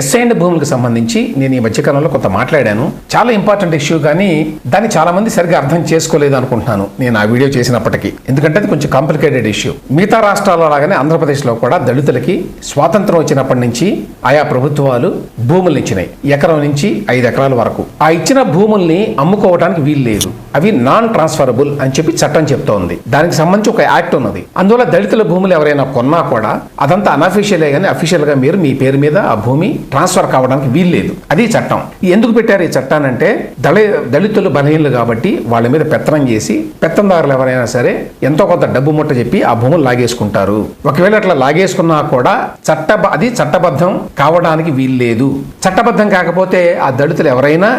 ఎస్ఐండ్ భూములకు సంబంధించి నేను ఈ మధ్యకాలంలో కొంత మాట్లాడాను. చాలా ఇంపార్టెంట్ ఇష్యూ కానీ దాన్ని చాలా మంది సరిగ్గా అర్థం చేసుకోలేదు అనుకుంటున్నాను నేను ఆ వీడియో చేసినప్పటికీ. ఎందుకంటే అది కొంచెం కాంప్లికేటెడ్ ఇష్యూ మిగతా రాష్ట్రాల్లో లాగానే ఆంధ్రప్రదేశ్లో కూడా దళితులకి స్వాతంత్రం వచ్చినప్పటి నుంచి ఆయా ప్రభుత్వాలు భూములు ఇచ్చినాయి. ఎకరం నుంచి ఐదు ఎకరాల వరకు. ఆ ఇచ్చిన భూముల్ని అమ్ముకోవడానికి వీలు లేదు. అవి నాన్ ట్రాన్స్ఫరబుల్ అని చెప్పి చట్టం చెప్తోంది. దానికి సంబంధించి ఒక యాక్ట్ ఉన్నది. అందువల్ల దళితుల భూములు ఎవరైనా కొన్నా కూడా అదంతా అనఫీషియలే కానీ అఫీషియల్గా మీరు మీ పేరు మీద ఆ భూమి ట్రాన్స్ఫర్ కావడానికి వీలు లేదు అది చట్టం. ఎందుకు పెట్టారు ఈ చట్టాన్ని అంటే దళి దళితులు బలహీనలు కాబట్టి వాళ్ళ మీద పెత్తనం చేసి పెత్తందారులు ఎవరైనా సరే ఎంతో కొంత డబ్బు ముట్ట చెప్పి ఆ భూములు లాగేసుకుంటారు. ఒకవేళ అట్లా లాగేసుకున్నా కూడా చట్ట అది చట్టబద్ధం కావడానికి వీలు లేదు చట్టబద్ధం కాకపోతే ఆ దళితులు ఎవరైనా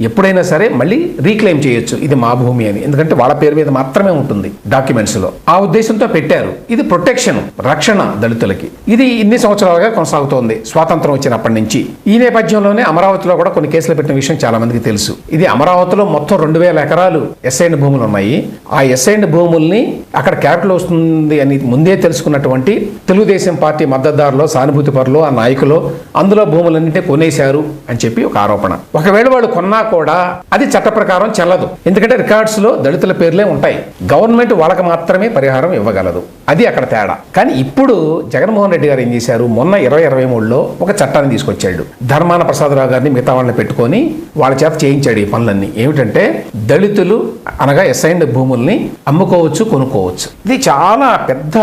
ఎప్పుడైనా సరే మళ్ళీ రీక్లెయిమ్ చేయొచ్చు. ఇది మా భూమి అని. ఎందుకంటే వాళ్ళ పేరు మీద మాత్రమే ఉంటుంది డాక్యుమెంట్స్లో. ఆ ఉద్దేశంతో పెట్టారు. ఇది ప్రొటెక్షన్ రక్షణ దళితులకి. ఇది ఇన్ని సంవత్సరాలుగా కొనసాగుతోంది. స్వాతంత్రం వచ్చినప్పటి నుంచి. ఈ నేపథ్యంలోనే అమరావతిలో కూడా కొన్ని కేసులు పెట్టిన విషయం చాలా మందికి తెలుసు. ఇది అమరావతిలో మొత్తం రెండు వేల ఎకరాలు ఎస్ఐండ్ భూములు ఉన్నాయి. ఆ ఎస్ఐండ్ భూముల్ని అక్కడ క్యాపిటల్ వస్తుంది అని ముందే తెలుసుకున్నటువంటి తెలుగుదేశం పార్టీ మద్దతుదారులో సానుభూతి పరులు ఆ నాయకులు అందులో భూములన్నింటినీ కొనేశారు అని చెప్పి ఒక ఆరోపణ. ఒకవేళ వాళ్ళు కొన్నా కూడా అది చట్ట ప్రకారం చెల్లదు. ఎందుకంటే రికార్డ్స్లో దళితుల పేర్లే ఉంటాయి. గవర్నమెంట్ వాళ్ళకి మాత్రమే పరిహారం ఇవ్వగలదు. అది అక్కడ తేడా. కానీ ఇప్పుడు జగన్మోహన్ రెడ్డి గారు ఏం చేశారు? మొన్న ఇరవై ఇరవై మూడులో ఒక చట్టాన్ని తీసుకొచ్చాడు. ధర్మాన ప్రసాదరావు గారిని మిగతా వాళ్ళని పెట్టుకొని వాళ్ళ చేత చేయించాడు ఈ పనులన్నీ. ఏమిటంటే దళితులు అనగా ఎస్ఐండ్ భూముల్ని అమ్ముకోవచ్చు కొనుక్కోవచ్చు. ఇది చాలా పెద్ద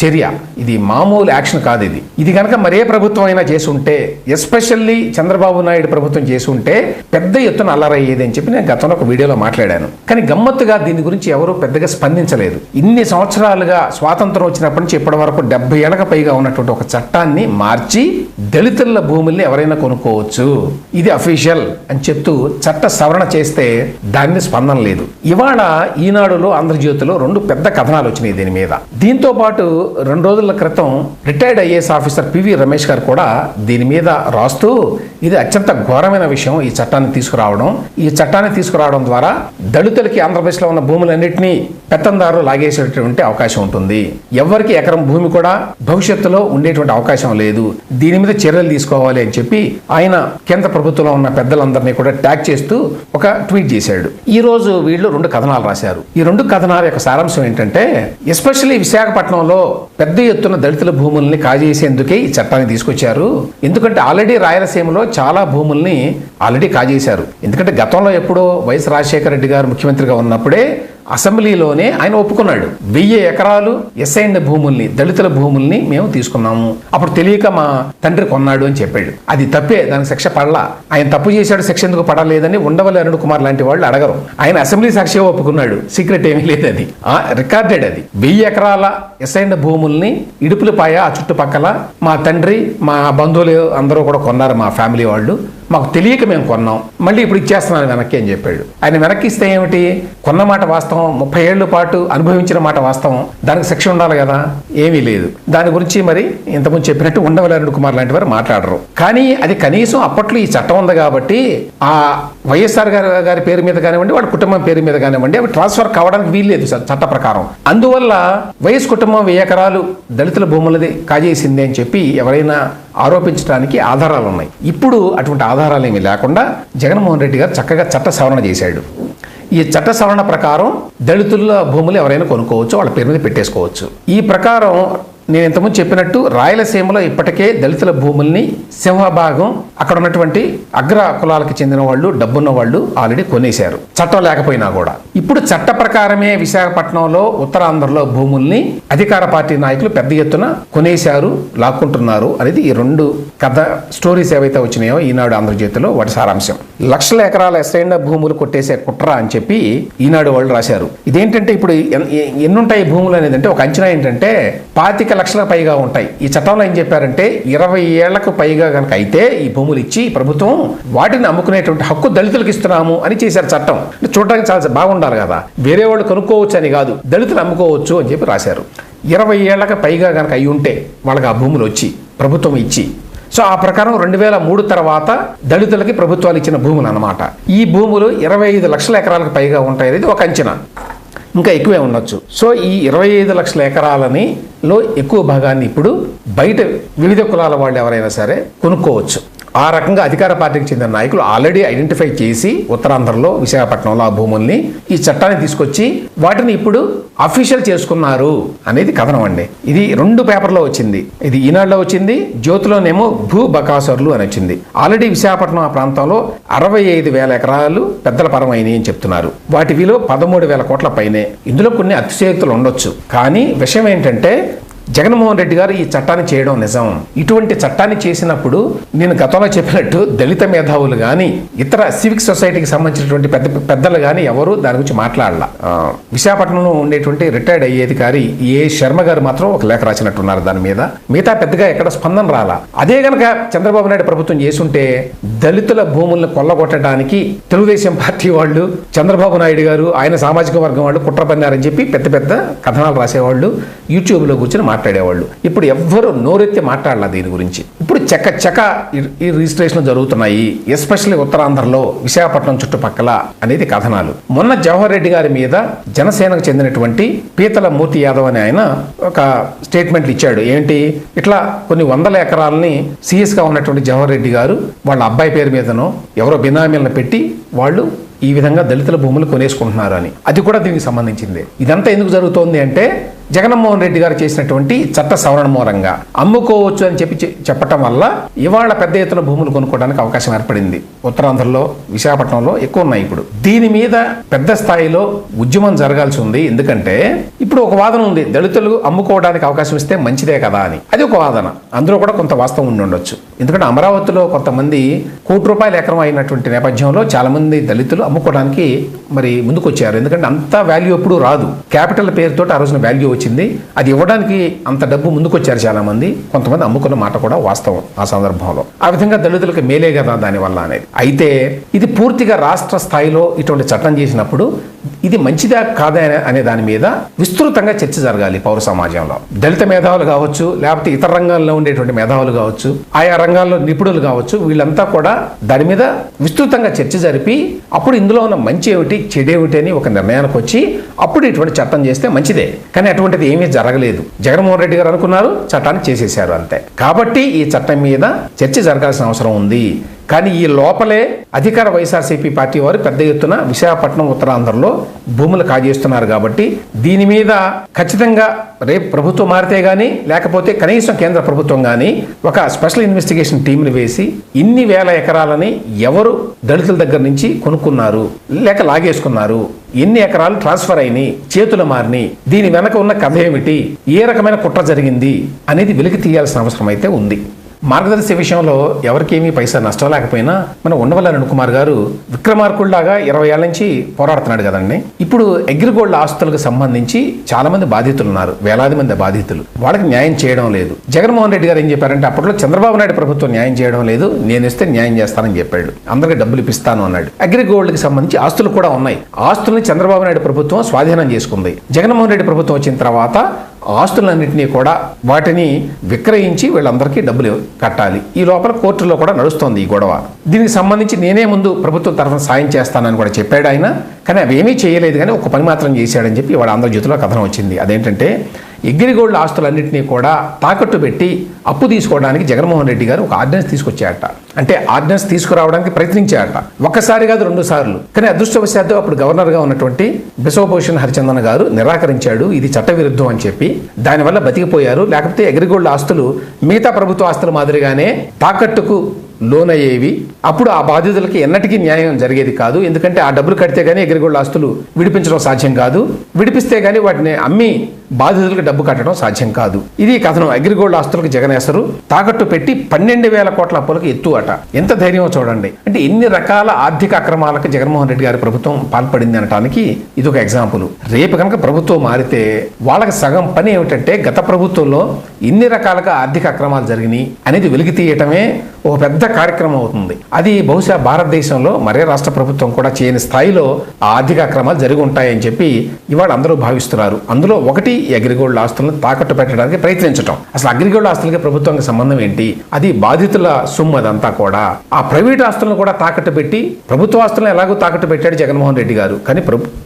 చర్య. ఇది మామూలు యాక్షన్ కాదు ఇది. ఇది కనుక మరే ప్రభుత్వం అయినా చేసుంటే ఎస్పెషల్లీ చంద్రబాబు నాయుడు ప్రభుత్వం చేసి ఉంటే పెద్ద ఎత్తున అల్లరయ్యేది అని చెప్పి నేను గతంలో ఒక వీడియోలో మాట్లాడాను. కానీ గమ్మత్తుగా దీని గురించి ఎవరూ పెద్దగా స్పందించలేదు. ఇన్ని సంవత్సరాలుగా స్వాతంత్రం వచ్చినప్పటి నుంచి ఇప్పటి వరకు డెబ్బై ఏళ్ళకి పైగా ఉన్నటువంటి ఒక చట్టాన్ని మార్చి దళితుల భూముల్ని ఎవరైనా కొనుక్కోవచ్చు. ఇది అఫీషియల్ అని చెప్తూ చట్ట సవరణ చేస్తే దాన్ని స్పందన లేదు. ఇవాళ ఈనాడులో ఆంధ్రజ్యోతిలో రెండు పెద్ద కథనాలు వచ్చినాయి దీని మీద. దీంతో పాటు రెండు రోజుల క్రితం retired IAS officer PV Ramesh garu కూడా దీని మీద రాస్తూ ఇది అత్యంత ఘోరమైన విషయం ఈ చట్టాన్ని తీసుకురావడం. ఈ చట్టాన్ని తీసుకురావడం ద్వారా దళితులకి ఆంధ్రప్రదేశ్లో ఉన్న భూములన్నింటినీ పెత్తందారులు లాగేసేటటువంటి అవకాశం ఉంటుంది. ఎవరికి ఎకరం భూమి కూడా భవిష్యత్తులో ఉండేటువంటి అవకాశం లేదు. దీని మీద చర్యలు తీసుకోవాలి అని చెప్పి ఆయన కేంద్ర ప్రభుత్వంలో ఉన్న పెద్దలందరినీ కూడా ట్యాగ్ చేస్తూ ఒక ట్వీట్ చేశాడు. ఈ రోజు వీళ్ళు రెండు కథనాలు రాశారు. ఈ రెండు కథనాల యొక్క సారాంశం ఏంటంటే ఎస్పెషల్లీ విశాఖపట్నంలో పెద్ద ఎత్తున దళితుల భూముల్ని కాజేసేందుకే ఈ చట్టాన్ని తీసుకొచ్చారు. ఎందుకంటే ఆల్రెడీ రాయలసీమలో చాలా భూముల్ని ఆల్రెడీ కాజేశారు. ఎందుకంటే గతంలో ఎప్పుడో వైఎస్ రాజశేఖర రెడ్డి గారు ముఖ్యమంత్రిగా ఉన్నప్పుడే అసెంబ్లీలోనే ఆయన ఒప్పుకున్నాడు. వెయ్యి ఎకరాలు ఎస్ఐన్ భూముల్ని దళితుల భూముల్ని మేము తీసుకున్నాము. అప్పుడు తెలియక మా తండ్రి కొన్నాడు అని చెప్పాడు. అది తప్పే దానికి శిక్ష పడలా. ఆయన తప్పు చేశాడు శిక్ష ఎందుకు పడలేదని ఉండవల్లి అరుణ్ కుమార్ లాంటి వాళ్ళు అడగరు. ఆయన అసెంబ్లీ సాక్షిగా ఒప్పుకున్నాడు. సీక్రెట్ ఏమీ లేదు అది. రికార్డెడ్ అది. వెయ్యి ఎకరాల ఎస్ఐన్ భూముల్ని ఇడుపులపాయ ఆ చుట్టుపక్కల మా తండ్రి మా బంధువులు అందరూ కూడా కొన్నారు మా ఫ్యామిలీ వాళ్ళు. మాకు తెలియక మేము కొన్నాం. మళ్ళీ ఇప్పుడు ఇచ్చేస్తున్నాను వెనక్కి అని చెప్పాడు. ఆయన వెనక్కి ఇస్తే ఏమిటి? కొన్న మాట వాస్తవం ముప్పై ఏళ్ళ పాటు అనుభవించిన మాట వాస్తవం. దానికి శిక్ష ఉండాలి కదా? ఏమీ లేదు. దాని గురించి మరి ఇంతకుముందు చెప్పినట్టు ఉండవల్లి అరుణ్ కుమార్ లాంటి వారు మాట్లాడరు. కానీ అది కనీసం అప్పట్లో ఈ చట్టం ఉంది కాబట్టి ఆ వైఎస్ఆర్ గారి గారి పేరు మీద కానివ్వండి వాళ్ళ కుటుంబం పేరు మీద కానివ్వండి అవి ట్రాన్స్ఫర్ కావడానికి వీల్లేదు సార్ చట్ట ప్రకారం. అందువల్ల వైఎస్ కుటుంబం వెయ్యి ఎకరాలు దళితుల భూములది కాజేసింది అని చెప్పి ఎవరైనా ఆరోపించడానికి ఆధారాలు ఉన్నాయి ఇప్పుడు అటువంటి ఆధారాలు ఏమీ లేకుండా జగన్మోహన్ రెడ్డి గారు చక్కగా చట్ట సవరణ చేశాడు. ఈ చట్ట సవరణ ప్రకారం దళితుల భూములు ఎవరైనా కొనుక్కోవచ్చు వాళ్ళ పేరు మీద పెట్టేసుకోవచ్చు. ఈ ప్రకారం నేను ఇంతకుముందు చెప్పినట్టు రాయలసీమలో ఇప్పటికే దళితుల భూముల్ని సింహభాగం అక్కడ ఉన్నటువంటి అగ్ర కులాలకు చెందిన వాళ్ళు డబ్బున్న వాళ్ళు ఆల్రెడీ కొనేశారు. చట్టం లేకపోయినా కూడా. ఇప్పుడు చట్ట ప్రకారమే విశాఖపట్నంలో ఉత్తరాంధ్రలో భూముల్ని అధికార పార్టీ నాయకులు పెద్ద ఎత్తున కొనేశారు లాక్కుంటున్నారు అనేది ఈ రెండు కథ స్టోరీస్ ఏవైతే వచ్చినాయో ఈనాడు ఆంధ్రజ్యోతిలో వాటి సారాంశం. లక్షల ఎకరాల ఎస్ఐన భూములు కొట్టేసే కుట్ర అని చెప్పి ఈనాడు వాళ్ళు రాశారు. ఇదేంటంటే ఇప్పుడు ఎన్- ఎన్నుంటాయి భూములు అనేది అంటే ఒక అంచనా ఏంటంటే పాతిక లక్షల పైగా ఉంటాయి. ఈ చట్టంలో ఏం చెప్పారంటే ఇరవై ఏళ్ళకు పైగా కనుక అయితే ఈ భూములు ఇచ్చి ప్రభుత్వం వాటిని అమ్ముకునేటువంటి హక్కు దళితులకు ఇస్తున్నాము అని చేశారు చట్టం. అంటే చూడడానికి చాలా బాగుండాలి కదా. వేరే వాళ్ళు కొనుక్కోవచ్చు అని కాదు దళితులు అమ్ముకోవచ్చు అని చెప్పి రాశారు. ఇరవై ఏళ్ళకు పైగా కనుక అయి ఉంటే వాళ్ళకి ఆ భూములు వచ్చి ప్రభుత్వం ఇచ్చి సో ఆ ప్రకారం రెండు వేల మూడు తర్వాత దళితులకి ప్రభుత్వాలు ఇచ్చిన భూములు అనమాట ఈ భూములు ఇరవై ఐదు లక్షల ఎకరాలకు పైగా ఉంటాయి అనేది ఒక అంచనా. ఇంకా ఎక్కువే ఉండొచ్చు. సో ఈ ఇరవై ఐదు లక్షల ఎకరాలని లో ఎక్కువ భాగాన్ని ఇప్పుడు బయట వివిధ కులాల వాళ్ళు ఎవరైనా సరే కొనుక్కోవచ్చు. ఆ రకంగా అధికార పార్టీకి చెందిన నాయకులు ఆల్రెడీ ఐడెంటిఫై చేసి ఉత్తరాంధ్రలో విశాఖపట్నంలో ఆ భూముల్ని ఈ చట్టాన్ని తీసుకొచ్చి వాటిని ఇప్పుడు అఫీషియల్ చేసుకున్నారు అనేది కథనం అండి. ఇది రెండు పేపర్లో వచ్చింది. ఇది ఈనాడులో వచ్చింది జ్యోతిలోనేమో భూ బకాసర్లు అని వచ్చింది. ఆల్రెడీ విశాఖపట్నం ఆ ప్రాంతంలో అరవై ఐదు వేల ఎకరాలు పెద్దల పరమైనవి అని చెప్తున్నారు. వాటి విలువ పదమూడు వేల కోట్ల పైనే. ఇందులో కొన్ని అతిశయోక్తులు ఉండొచ్చు. కానీ విషయం ఏంటంటే జగన్మోహన్ రెడ్డి గారు ఈ చట్టాన్ని చేయడం నిజం. ఇటువంటి చట్టాన్ని చేసినప్పుడు నేను గతంలో చెప్పినట్టు దళిత మేధావులు కానీ ఇతర సివిక్ సొసైటీకి సంబంధించినటువంటి పెద్ద పెద్దలు కానీ ఎవరు దాని గురించి మాట్లాడాల. విశాఖపట్నంలో ఉండేటువంటి రిటైర్డ్ అయ్యే అధికారి ఏ శర్మ గారు మాత్రం ఒక లేఖ రాసినట్టున్నారు దాని మీద. మిగతా పెద్దగా ఎక్కడ స్పందన రాలా. అదే గనక చంద్రబాబు నాయుడు ప్రభుత్వం చేసుంటే దళితుల భూములను కొల్లగొట్టడానికి తెలుగుదేశం పార్టీ వాళ్ళు చంద్రబాబు నాయుడు గారు ఆయన సామాజిక వర్గం వాళ్ళు కుట్ర పన్నారని చెప్పి పెద్ద పెద్ద కథనాలు రాసేవాళ్ళు యూట్యూబ్లో కూర్చొని మాట్లాడేవాళ్ళు. ఇప్పుడు ఎవ్వరూ నోరెత్తి మాట్లాడాల దీని గురించి. ఇప్పుడు చెక్క చెక్క ఈ- రిజిస్ట్రేషన్లు రిజిస్ట్రేషన్ జరుగుతున్నాయి. ఎస్పెషల్లీ ఉత్తరాంధ్రలో విశాఖపట్నం చుట్టుపక్కల అనేది కథనాలు. మొన్న జవహర్ రెడ్డి గారి మీద జనసేనకు చెందినటువంటి పీతల మూర్తి యాదవ్ అని ఆయన ఒక స్టేట్మెంట్లు ఇచ్చాడు. ఏంటి? ఇట్లా కొన్ని వందల ఎకరాలని సీఎస్గా ఉన్నటువంటి జవహర్ రెడ్డి గారు వాళ్ళ అబ్బాయి పేరు మీదనో ఎవరో బినామీలను పెట్టి వాళ్ళు ఈ విధంగా దళితుల భూములు కొనేసుకుంటున్నారు అని అది కూడా దీనికి సంబంధించింది. ఇదంతా ఎందుకు జరుగుతోంది అంటే జగన్మోహన్ రెడ్డి గారు చేసినటువంటి చట్ట సవరణ మూలంగా అమ్ముకోవచ్చు అని చెప్పి చె- చెప్పటం వల్ల ఇవాళ పెద్ద ఎత్తున భూములు కొనుక్కోవడానికి అవకాశం ఏర్పడింది. ఉత్తరాంధ్రలో విశాఖపట్నంలో ఎక్కువ ఉన్నాయి ఇప్పుడు. దీని మీద పెద్ద స్థాయిలో ఉద్యమం జరగాల్సి ఉంది. ఎందుకంటే ఇప్పుడు ఒక వాదన ఉంది. దళితులు అమ్ముకోవడానికి అవకాశం ఇస్తే మంచిదే కదా అని. అది ఒక వాదన. అందులో కూడా కొంత వాస్తవం ఉండి ఉండొచ్చు. ఎందుకంటే అమరావతిలో కొంతమంది కోటి రూపాయల ఎకరం అయినటువంటి నేపథ్యంలో చాలా మంది దళితులు అమ్ముకోవడానికి మరి ముందుకొచ్చారు. ఎందుకంటే అంత వాల్యూ ఎప్పుడు రాదు. క్యాపిటల్ పేరుతో ఆ రోజున వాల్యూ వచ్చింది. అది ఇవ్వడానికి అంత డబ్బు ముందుకొచ్చారు చాలా మంది కొంతమంది అమ్ముకున్న మాట కూడా వాస్తవం ఆ సందర్భంలో. ఆ విధంగా దళితులకు మేలే కదా దానివల్ల అనేది. అయితే ఇది పూర్తిగా రాష్ట్ర స్థాయిలో ఇటువంటి చట్టం చేసినప్పుడు ఇది మంచిదా కాదా అనే- దాని మీద విస్తృతంగా చర్చ జరగాలి పౌర సమాజంలో. దళిత మేధావులు కావచ్చు లేకపోతే ఇతర రంగాల్లో ఉండేటువంటి మేధావులు కావచ్చు ఆయా రంగాల్లో నిపుణులు కావచ్చు వీళ్ళంతా కూడా దాని మీద విస్తృతంగా చర్చ జరిపి అప్పుడు ఇందులో ఉన్న మంచి ఏమిటి చెడేమిటి అని ఒక నిర్ణయానికి వచ్చి అప్పుడు ఇటువంటి చట్టం చేస్తే మంచిదే. కానీ అటువంటి అటువంటిది ఏమీ జరగలేదు. జగన్మోహన్ రెడ్డి గారు అనుకున్నారు చట్టాన్ని చేసేశారు అంతే. కాబట్టి ఈ చట్టం మీద చర్చ జరగాల్సిన అవసరం ఉంది. కానీ ఈ లోపలే అధికార వైఎస్ఆర్సీపీ పార్టీ వారు పెద్ద ఎత్తున విశాఖపట్నం ఉత్తరాంధ్రలో భూములు కాజేస్తున్నారు కాబట్టి దీని మీద ఖచ్చితంగా రేపు ప్రభుత్వం మారితే గానీ లేకపోతే కనీసం కేంద్ర ప్రభుత్వం గానీ ఒక స్పెషల్ ఇన్వెస్టిగేషన్ టీంని వేసి ఇన్ని వేల ఎకరాలని ఎవరు దళితుల దగ్గర నుంచి కొనుక్కున్నారు లేక లాగేసుకున్నారు ఎన్ని ఎకరాలు ట్రాన్స్ఫర్ అయినాయి చేతులు మారిని దీని వెనక ఉన్న కథ ఏమిటి ఏ రకమైన కుట్ర జరిగింది అనేది వెలికి తీయాల్సిన అవసరం అయితే ఉంది. మార్గదర్శి విషయంలో ఎవరికేమీ పైసా నష్టం లేకపోయినా మన ఉండవల్లి అరుణ్ కుమార్ గారు విక్రమార్కుల్లాగా ఇరవై ఏళ్ళ నుంచి పోరాడుతున్నాడు కదండి. ఇప్పుడు అగ్రిగోల్డ్ ఆస్తులకు సంబంధించి చాలా మంది బాధితులు ఉన్నారు వేలాది మంది బాధితులు. వాళ్ళకి న్యాయం చేయడం లేదు. జగన్మోహన్ రెడ్డి గారు ఏం చెప్పారంటే అప్పట్లో చంద్రబాబు నాయుడు ప్రభుత్వం న్యాయం చేయడం లేదు నేను ఇస్తే న్యాయం చేస్తానని చెప్పాడు. అందరికి డబ్బులు ఇప్పిస్తాను అన్నాడు. అగ్రిగోల్డ్కి సంబంధించి ఆస్తులు కూడా ఉన్నాయి. ఆస్తుల్ని చంద్రబాబు నాయుడు ప్రభుత్వం స్వాధీనం చేసుకుంది. జగన్మోహన్ రెడ్డి ప్రభుత్వం వచ్చిన తర్వాత ఆస్తులన్నింటినీ కూడా వాటిని విక్రయించి వీళ్ళందరికీ డబ్బులు కట్టాలి. ఈ లోపల కోర్టులో కూడా నడుస్తోంది ఈ గొడవ. దీనికి సంబంధించి నేనే ముందు ప్రభుత్వం తరఫున సాయం చేస్తానని కూడా చెప్పాడు ఆయన. కానీ అవేమీ చేయలేదు కానీ ఒక పని మాత్రం చేశాడని చెప్పి వాడు ఆంధ్రజ్యోతిలో కథనం వచ్చింది. అదేంటంటే ఎగ్రిగోల్డ్ ఆస్తులన్నింటినీ కూడా తాకట్టు పెట్టి అప్పు తీసుకోవడానికి జగన్మోహన్ రెడ్డి గారు ఒక ఆర్డినెన్స్ తీసుకొచ్చారట. అంటే ఆర్డినెన్స్ తీసుకురావడానికి ప్రయత్నించారట. ఒక్కసారి కాదు రెండు సార్లు. కానీ అదృష్టవశాత్తు అప్పుడు గవర్నర్గా ఉన్నటువంటి బిశ్వభూషణ్ హరిచందన్ గారు నిరాకరించాడు. ఇది చట్టవిరుద్ధం అని చెప్పి దానివల్ల బతికిపోయారు. లేకపోతే అగ్రిగోల్డ్ ఆస్తులు మిగతా ప్రభుత్వ ఆస్తుల మాదిరిగానే తాకట్టుకు లోన్ అయ్యేవి అప్పుడు ఆ బాధితులకి ఎన్నటికీ న్యాయం జరిగేది కాదు. ఎందుకంటే ఆ డబ్బులు కడితే గానీ ఎగిరిగోళ్ళ ఆస్తులు విడిపించడం సాధ్యం కాదు. విడిపిస్తే గానీ వాటిని అమ్మి బాధితులకు డబ్బు కట్టడం సాధ్యం కాదు. ఇది కథనం. అగ్రిగోల్డ్ ఆస్తులకు జగనేశ్వరు తాకట్టు పెట్టి పన్నెండు వేల కోట్ల అప్పులకు ఎత్తు అట ఎంత ధైర్యం చూడండి. అంటే ఎన్ని రకాల ఆర్థిక అక్రమాలకు జగన్మోహన్ రెడ్డి గారి ప్రభుత్వం పాల్పడింది అనటానికి ఇది ఒక ఎగ్జాంపుల్. రేపు కనుక ప్రభుత్వం మారితే వాళ్ళకి సగం పని ఏమిటంటే గత ప్రభుత్వంలో ఇన్ని రకాలుగా ఆర్థిక అక్రమాలు జరిగినాయి అనేది వెలికి తీయటమే ఒక పెద్ద కార్యక్రమం అవుతుంది. అది బహుశా భారతదేశంలో మరే రాష్ట్ర ప్రభుత్వం కూడా చేయని స్థాయిలో ఆ ఆర్థిక అక్రమాలు జరిగి ఉంటాయని చెప్పి ఇవాళ అందరూ భావిస్తున్నారు. అందులో ఒకటి అగ్రిగోల్డ్ ఆస్తులను తాకట్టు పెట్టడానికి ప్రయత్నించడం అసలు అగ్రిగోల్డ్ ఆస్తులకి ప్రభుత్వానికి సంబంధం ఏంటి? అది బాధితుల సొమ్ము అదంతా కూడా. ఆ ప్రైవేట్ ఆస్తులను కూడా తాకట్టు పెట్టి ప్రభుత్వ ఆస్తులను ఎలాగో తాకట్టు పెట్టాడు జగన్మోహన్ రెడ్డి గారు. కానీ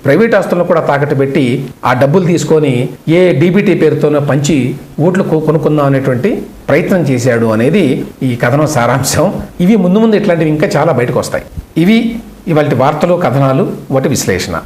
ప్రైవేట్ ఆస్తులను కూడా తాకట్టు పెట్టి ఆ డబ్బులు తీసుకొని ఏ డీబీటీ పేరుతోనో పంచి ఓట్లు కొనుక్కుందాం అనేటువంటి ప్రయత్నం చేశాడు అనేది ఈ కథనం సారాంశం. ఇవి ముందు ముందు ఇట్లాంటివి ఇంకా చాలా బయటకు వస్తాయి. ఇవి ఇవాళ వార్తలు కథనాలు వాటి విశ్లేషణ.